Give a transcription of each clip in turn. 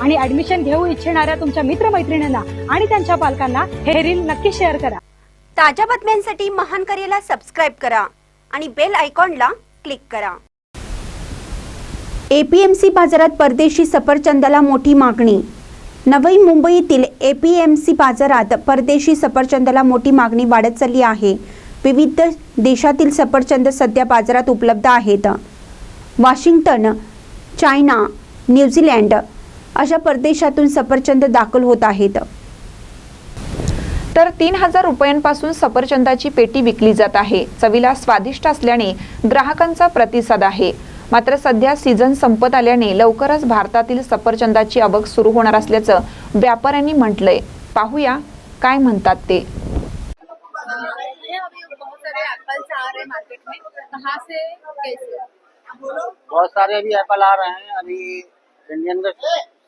आणि ऍडमिशन घेऊ इच्छिणाऱ्या तुमच्या मित्रमैत्रिणींना आणि त्यांच्या पालकांना हे रील नक्की शेअर करा. ताज्या बातम्यांसाठी महान करेला सबस्क्राईब करा आणि बेल आयकॉनला क्लिक करा. एपीएमसी बाजारात परदेशी सफरचंदाला मोठी मागणी. नवी मुंबईतील एपीएमसी बाजारात परदेशी सफरचंदाला मोठी मागणी वाढत चालली आहे. विविध देशातील सफरचंद सध्या बाजारात उपलब्ध आहेत. वॉशिंग्टन चायना न्यूझीलँड अशा परदेशातून सफरचंद दाखल होत आहेत. तर तीन हजार रुपयांपासून सफरचंदाची पेटी विकली जात आहे. चवीला स्वादिष्ट असल्याने ग्राहकांचा प्रतिसाद आहे. मात्र सध्या सीझन संपत आल्याने लवकरच भारतातील सफरचंदाची आवक सुरू होणार असल्याचं व्यापाऱ्यांनी म्हटलंय. पाहूया काय म्हणतात ते. बहुत सारे बहुत सारे अभी एप्पल आ रहे हैं। अभी इंडियन का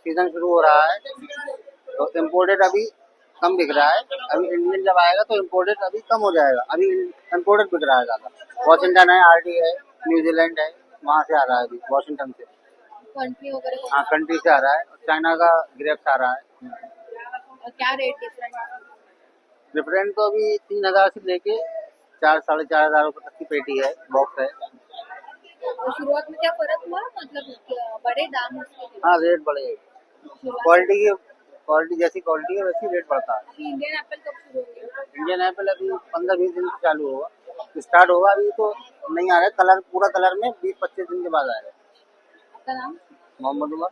सीज़न शुरू हो रहा है। तो इम्पोर्टेड अभी कम बिक रहा है। अभी इंडियन जब आएगा तो इम्पोर्टेड अभी कम हो जाएगा। अभी इम्पोर्टेड बिक रहा है ज़्यादा। वॉशिंगटन है आरडी है न्यूजीलैंड है वहाँ से आ रहा है अभी वॉशिंगटन से। कंट्री हाँ कंट्री से आ रहा है। चाइना का ग्रेप्स आ रहा है। क्या रेट डिफरेंट तो अभी तीन हज़ार से लेके चार साढ़े चार हज़ार रुपये तक की पेटी है बॉक्स है। तो शुरुआत में क्या फ़र्क हुआ? मतलब बड़े दाम हाँ रेट बढ़े। क्वालिटी की क्वालिटी जैसी क्वालिटी है वैसी रेट बढ़ता है। इंडियन एप्पल कब शुरू होंगे इंडियन एप्पल अभी पंद्रह बीस दिन से चालू होगा। स्टार्ट होगा अभी तो नहीं आ रहा है कलर पूरा कलर में बीस पच्चीस दिन के बाद आ रहा है। मोहम्मद उमर।